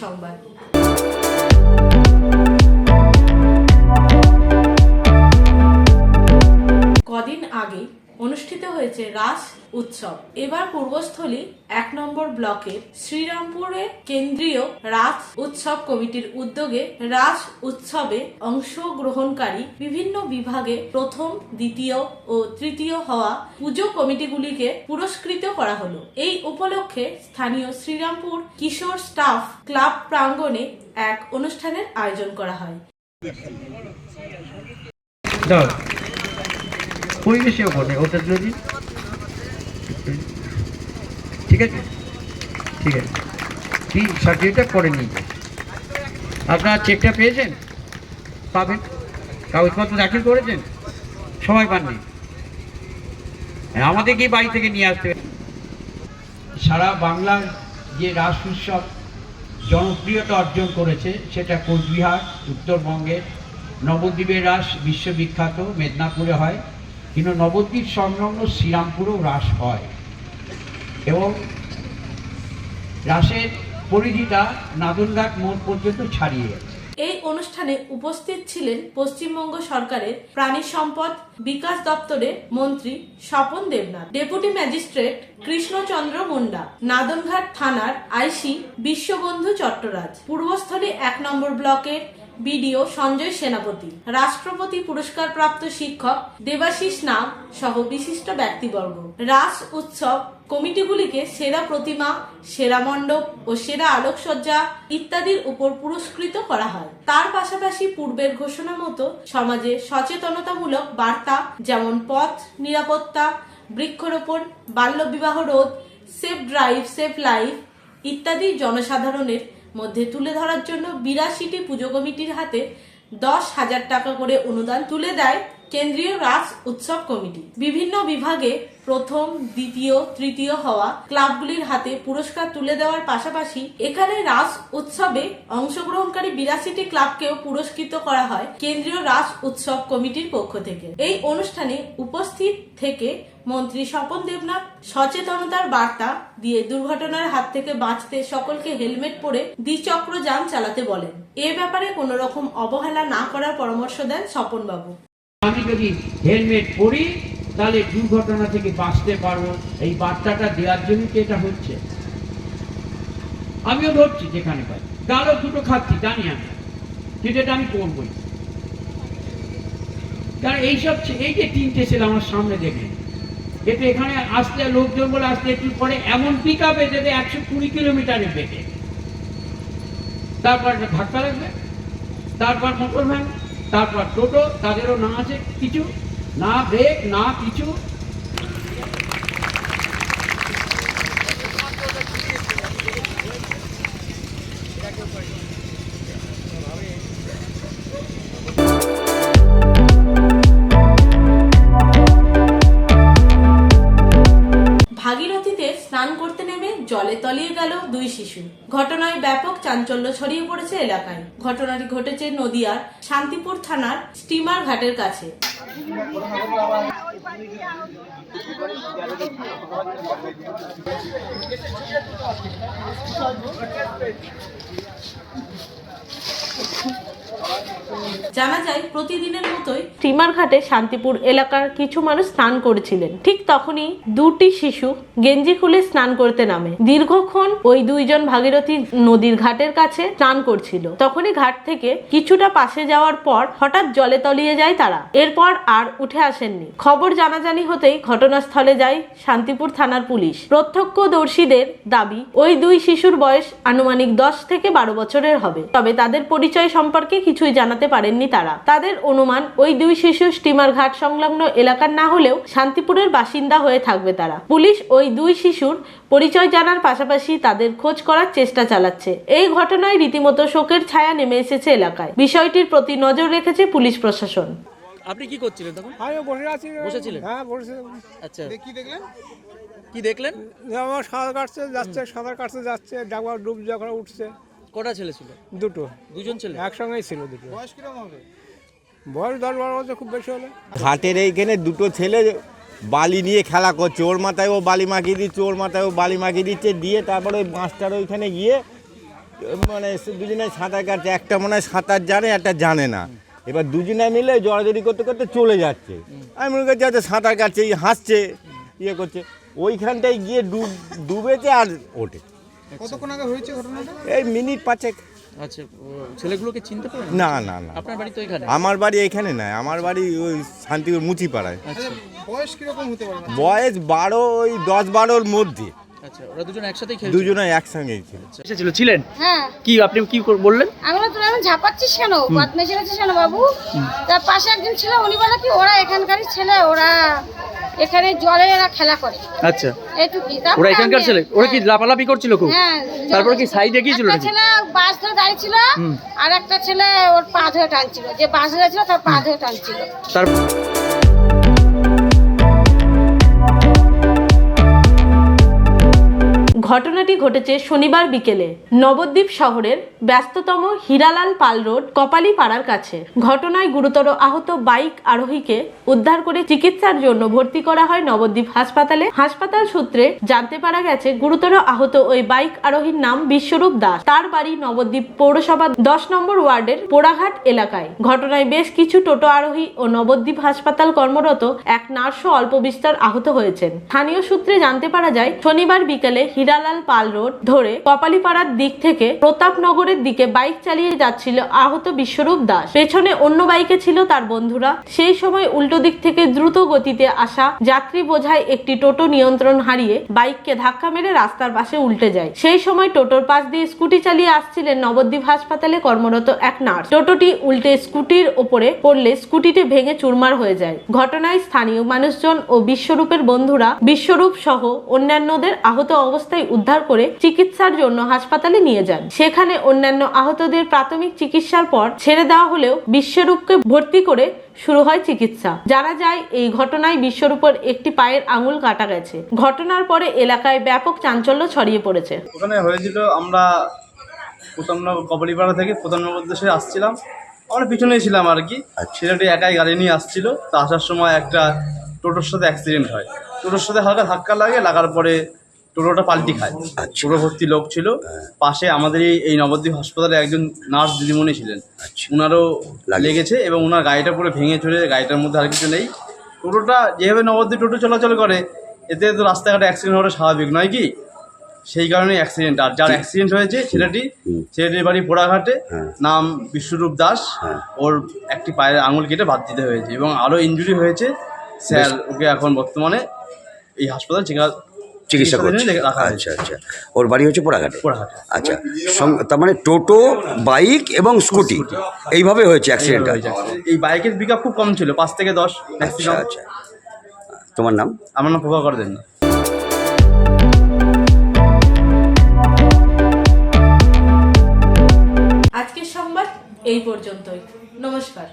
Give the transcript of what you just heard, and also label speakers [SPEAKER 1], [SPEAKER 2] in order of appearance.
[SPEAKER 1] সংবাদ। আগে অনুষ্ঠিত হয়েছে রাস উৎসব। এবার পূর্বস্থলী এক নম্বর ব্লকের শ্রীরামপুরে কেন্দ্রীয় রাস উৎসব কমিটির উদ্যোগে রাস উৎসবে অংশগ্রহণকারী বিভিন্ন বিভাগে প্রথম, দ্বিতীয় ও তৃতীয় হওয়া পুজো কমিটিগুলিকে পুরস্কৃত করা হলো। এই উপলক্ষে স্থানীয় শ্রীরামপুর কিশোর স্টাফ ক্লাব প্রাঙ্গণে এক অনুষ্ঠানের আয়োজন করা হয়।
[SPEAKER 2] পরিবেশে ওখানে ওটা দিন ঠিক আছে? ঠিক আছে। কি সার্টিফিকেটটা করে নিন। আপনারা চেকটা পেয়েছেন? পাবেন? কাগজপত্র দাখিল করেছেন? সময় পাননি। আমাদের কি বাড়ি থেকে নিয়ে আসতে সারা বাংলার যে রাস উৎসব জনপ্রিয়তা অর্জন করেছে, সেটা কোচবিহার, উত্তরবঙ্গের নবদ্বীপের রাস বিশ্ববিখ্যাত, মেদিনীপুরে হয়। কিন্তু নবদ্বীপ সংলগ্ন শ্রীরামপুরেও রাস হয়। এবং রাসের পরিধিটা নাদনঘাট মোড় পর্যন্ত ছাড়িয়ে
[SPEAKER 1] এই অনুষ্ঠানে উপস্থিত ছিলেন পশ্চিমবঙ্গ সরকারের প্রাণী সম্পদ বিকাশ দপ্তরের মন্ত্রী স্বপন দেবনাথ, ডেপুটি ম্যাজিস্ট্রেট কৃষ্ণচন্দ্র মুন্ডা, নাদনঘাট থানার আইসি বিশ্ববন্ধু চট্টরাজ। পূর্বস্থলী এক নম্বর ব্লকের বিডিও সঞ্জয় সেনাপতি, রাষ্ট্রপতি পুরস্কার প্রাপ্ত শিক্ষক দেবাশিস নাগ সহ বিশিষ্ট ব্যক্তিবর্গ। রাস উৎসব কমিটিগুলিকে সেরা প্রতিমা, সেরা মণ্ডপ ও সেরা আলোকসজ্জা ইত্যাদির উপর পুরস্কৃত করা হয়। তার পাশাপাশি পূর্বের ঘোষণা মতো সমাজে সচেতনতামূলক বার্তা যেমন পথ নিরাপত্তা, বৃক্ষরোপণ, বাল্যবিবাহ রোধ, সেফ ড্রাইভ, সেফ লাইফ ইত্যাদি জনসাধারণের মধ্যে তুলে ধরার জন্য বিরাশিটি পুজো কমিটির হাতে দশ হাজার টাকা করে অনুদান তুলে দেয় কেন্দ্রীয় রাস উৎসব কমিটি। বিভিন্ন বিভাগে প্রথম, দ্বিতীয়, তৃতীয় হওয়া ক্লাবগুলির হাতে পুরস্কার তুলে দেওয়ার পাশাপাশি এখানে রাস উৎসবে অংশগ্রহণকারী বিরাশিটি ক্লাবকেও পুরস্কৃত করা হয় কেন্দ্রীয় রাস উৎসব কমিটির পক্ষ থেকে। এই অনুষ্ঠানে উপস্থিত থেকে মন্ত্রী স্বপন দেবনাথ সচেতনতার বার্তা দিয়ে দুর্ঘটনার হাত থেকে বাঁচতে সকলকে হেলমেট পরে দ্বিচক্র যান চালাতে বলেন। এ ব্যাপারে কোনো রকম অবহেলা না করার পরামর্শ দেন স্বপন বাবু
[SPEAKER 2] আমি যদি হেলমেট পরি, তাহলে দুর্ঘটনা থেকে বাঁচতে পারব। এই বার্তাটা দেওয়ার জন্য কি এটা হচ্ছে। আমিও ধরছি যেখানে পাই। গালও দুটো খাচ্ছি, জানি আমি। কিন্তু এটা আমি করবই কারণ এইসব এই যে তিনটে ছেলে আমার সামনে দেখে এতে এখানে আসতে লোকজন বলে আসতে একটু পরে এমন পিক আপে যেতে একশো কুড়ি কিলোমিটারে বেগে তারপর একটা ধাক্কা লাগবে। তারপর মোটর ভ্যান তারপর টোটো তাদেরও না আছে কিছু না ব্রেক না কিছু।
[SPEAKER 1] জলে তলিয়ে গেল দুই শিশু। ঘটনায় ব্যাপক চাঞ্চল্য ছড়িয়ে পড়েছে এলাকায়। ঘটনাটি ঘটেছে নদিয়ার শান্তিপুর থানার স্টিমার ঘাটের কাছে। জানা যায়, প্রতিদিনের মতোই স্টিমার ঘাটে শান্তিপুর এলাকার কিছু মানুষ স্নান করেছিলেন। ঠিক তখনই দুটি শিশু গেঞ্জি খুলে স্নান করতে নামে। দীর্ঘক্ষণ ওই দুইজন ভাগীরথী নদীর ঘাটের কাছে স্নান করছিল। তখনই ঘাট থেকে কিছুটা পাশে যাওয়ার পর হঠাৎ জলে তলিয়ে যায় তারা। এরপর আর উঠে আসেননি। খবর জানাজানি হতেই ঘটনাস্থলে যায় শান্তিপুর থানার পুলিশ। প্রত্যক্ষদর্শীদের দাবি, ওই দুই শিশুর বয়স আনুমানিক দশ থেকে বারো বছরের হবে। তবে তাদের পরিচয় সম্পর্কে কিছুই জানাতে পারেননি তারা। তাদের অনুমান ওই দুই শিশু স্টিমার ঘাট সংলগ্ন এলাকার না হলেও শান্তিপুরের বাসিন্দা হয়ে থাকবে তারা। পুলিশ ওই দুই শিশুর পরিচয় জানার পাশাপাশি তাদের খোঁজ করার চেষ্টা চালাচ্ছে। এই ঘটনায় রীতিমতো শোকের ছায়া নেমে এসেছে এলাকায়। বিষয়টির প্রতি নজর রেখেছে পুলিশ প্রশাসন।
[SPEAKER 3] আপনি কি করছিলেন তখন?
[SPEAKER 4] আমি বসে আছি।
[SPEAKER 3] বসেছিলেন?
[SPEAKER 4] হ্যাঁ বসে
[SPEAKER 3] আচ্ছা।
[SPEAKER 5] কি দেখলেন?
[SPEAKER 3] কি দেখলেন?
[SPEAKER 4] আমার সাঁতার কাটছে যাচ্ছে সাঁতার কাটতে যাচ্ছে ডাবা ডুব যখন উঠছে।
[SPEAKER 3] কটা ছেলে ছিল?
[SPEAKER 4] দুটো।
[SPEAKER 3] দুজন ছেলে?
[SPEAKER 4] একসঙ্গেই ছিল দুটো।
[SPEAKER 5] বয়স কীরকম হবে?
[SPEAKER 4] বয়স দশ বারো বছর খুব বেশি হলে।
[SPEAKER 6] ঘাটের এইখানে দুটো ছেলে বালি নিয়ে খেলা করছে ওর মাথায় ও বালি মাখিয়ে দিচ্ছে ওর মাথায় ও বালি মাখিয়ে দিচ্ছে দিয়ে তারপরে ওই বাঁশটার ওইখানে গিয়ে মানে দুজনে সাঁতার কাটছে। একটা মনে হয় সাঁতার জানে একটা জানে না। এবার দুজনে মিলে জড়াজড়ি করতে করতে চলে যাচ্ছে। আমি মনে করছি আচ্ছা সাঁতার কাটছে এই হাসছে ইয়ে করছে। ওইখানটায় গিয়ে ডুব ডুবেছে আর ওঠে।
[SPEAKER 4] কতক্ষণ আগে হয়েছে ঘটনাটা?
[SPEAKER 6] এই মিনিট পাঁচেক।
[SPEAKER 3] আচ্ছা ছেলেগুলোকে চিনতে পারেন?
[SPEAKER 6] না না না।
[SPEAKER 3] আপনার বাড়ি তো এখানে?
[SPEAKER 6] আমার বাড়ি এখানে নয় আমার বাড়ি ওই শান্তিপুর মুচিপাড়ায়।
[SPEAKER 3] আচ্ছা।
[SPEAKER 4] বয়স কীরকম হতে পারে?
[SPEAKER 6] বয়স বারো ওই দশ বারোর মধ্যে।
[SPEAKER 3] আচ্ছা ওরা দুজন একসাথেই খেলছে
[SPEAKER 6] দুজনে একসঙ্গেই ছিল
[SPEAKER 3] এসেছিল ছিলেন?
[SPEAKER 5] হ্যাঁ।
[SPEAKER 3] কি আপনি কি করে বললেন?
[SPEAKER 5] আমি তোরা এখন ঝাপাচ্ছিস কেন বদমেশে আছিস কেন বাবু। তার পাশে একজন ছিল উনি বলে কি ওরা এখানকারই ছেলে ওরা এখানে জলে এরা খেলা করে।
[SPEAKER 3] আচ্ছা।
[SPEAKER 5] এইটুকুই
[SPEAKER 3] ওরা এখানকার ছেলে? ওরা কি
[SPEAKER 5] হ্যাঁ,
[SPEAKER 3] লাফালাফি করছিল খুব?
[SPEAKER 5] হ্যাঁ
[SPEAKER 3] কি সাইডে গিয়েছিল
[SPEAKER 5] একটা ছেলে বাস ধরে
[SPEAKER 3] দাঁড়িয়েছিল
[SPEAKER 5] আর একটা ছেলে ওর পা ধরে টানছিল। যে বাস ধরে ছিল তার পা ধরে টানছিল।
[SPEAKER 3] তার
[SPEAKER 1] ঘটনাটি ঘটেছে শনিবার বিকেলে নবদ্বীপ শহরের ব্যস্ততম হীরালাল পাল রোড কপালি পাড়ার কাছে। ঘটনায় গুরুতর আহত বাইক আরোহীকে উদ্ধার করে চিকিৎসার জন্য ভর্তি করা হয় নবদ্বীপ হাসপাতালে। হাসপাতাল সূত্রে জানতে পারা গেছে, গুরুতর আহত ওই বাইক আরোহীর নাম বিশ্বরূপ দাস। তার বাড়ি নবদ্বীপ পৌরসভা দশ নম্বর ওয়ার্ডের পোড়াঘাট এলাকায়। ঘটনায় বেশ কিছু টোটো আরোহী ও নবদ্বীপ হাসপাতাল কর্মরত এক নার্সও অল্প বিস্তর আহত হয়েছেন। স্থানীয় সূত্রে জানতে পারা যায়, শনিবার বিকেলে হীরালাল পাল রোড ধরে কপালিপাড়ার দিক থেকে প্রতাপনগরের দিকে বাইক চালিয়ে যাচ্ছিল আহত বিশ্বরূপ দাস। পেছনে অন্য বাইকে ছিল তার বন্ধুরা। সেই সময় উল্টো দিক থেকে দ্রুত গতিতে আসা যাত্রী বোঝায় একটি টোটো নিয়ন্ত্রণ হারিয়ে বাইককে ধাক্কা মেরে রাস্তার পাশে উল্টে যায়। সেই সময় টোটোর পাশ দিয়ে স্কুটি চালিয়ে আসছিলেন নবদ্বীপ হাসপাতালে কর্মরত এক নার্স। টোটোটি উল্টে স্কুটির ওপরে পড়লে স্কুটিটি ভেঙে চুরমার হয়ে যায়। ঘটনায় স্থানীয় মানুষজন ও বিশ্বরূপের বন্ধুরা বিশ্বরূপ সহ অন্যান্যদের আহত অবস্থায় উদ্ধার করে চিকিৎসার জন্য হাসপাতালে নিয়ে যান। সেখানে অন্যান্য আহতদের প্রাথমিক চিকিৎসার পর ছেড়ে দেওয়া হলেও বিশ্বরূপকে ভর্তি করে শুরু হয় চিকিৎসা। জানা যায় এই ঘটনায় বিশ্বরূপের একটি পায়ের আঙুল কাটা গেছে। ঘটনার পরে এলাকায় ব্যাপক চাঞ্চল্য ছড়িয়ে পড়েছে।
[SPEAKER 7] ওখানে হয়েছিল আমরা প্রথমনগর কবলিপাড়া থেকে প্রথমনগর দেশে আসছিলাম। আমরা পিছনেই ছিলাম আর কি। ছেলেটি একাই গাড়ি নিয়ে আসছিল। তো আসার সময় একটা টোটোর সাথে অ্যাক্সিডেন্ট হয়। টোটোর সাথে হালকা ধাক্কা লাগে লাগার পরে টোটোটা পাল্টি খায়। টোটো ভর্তি লোক ছিল। পাশে আমাদের এই- নবদ্বীপ হাসপাতালে একজন নার্স দিদিমণি ছিলেন। ওনারও লেগেছে এবং ওনার গাড়িটা পুরো ভেঙে চলে গাড়িটার মধ্যে আর কিছু নেই। টোটোটা যেভাবে নবদ্বীপ টোটো চলাচল করে এতে তো রাস্তাঘাটে অ্যাক্সিডেন্ট হওয়াটা স্বাভাবিক নয় কি? সেই কারণে অ্যাক্সিডেন্ট আর যার অ্যাক্সিডেন্ট হয়েছে ছেলেটি ছেলেটির বাড়ি পোড়াঘাটে। নাম বিশ্বরূপ দাস। ওর একটি পায়ের আঙুল কেটে বাদ দিতে হয়েছে এবং আরও ইনজুরি হয়েছে। স্যার ওকে এখন বর্তমানে এই হাসপাতাল চিকিৎসা
[SPEAKER 8] চিকিৎসা করছে। আচ্ছা আচ্ছা। ওর বাড়ি হচ্ছে পোড়াঘাটে?
[SPEAKER 7] পোড়াঘাটে।
[SPEAKER 8] আচ্ছা। তার মানে টোটো বাইক এবং স্কুটি। এইভাবে হয়েছে অ্যাক্সিডেন্টটা
[SPEAKER 7] হয়েছে এই বাইকের পিক খুব কম ছিল পাঁচ থেকে দশ
[SPEAKER 8] আচ্ছা আচ্ছা। তোমার নাম?
[SPEAKER 7] আমার নাম প্রভাকর দেন।
[SPEAKER 1] আজকের সংবাদ এই পর্যন্তই। নমস্কার।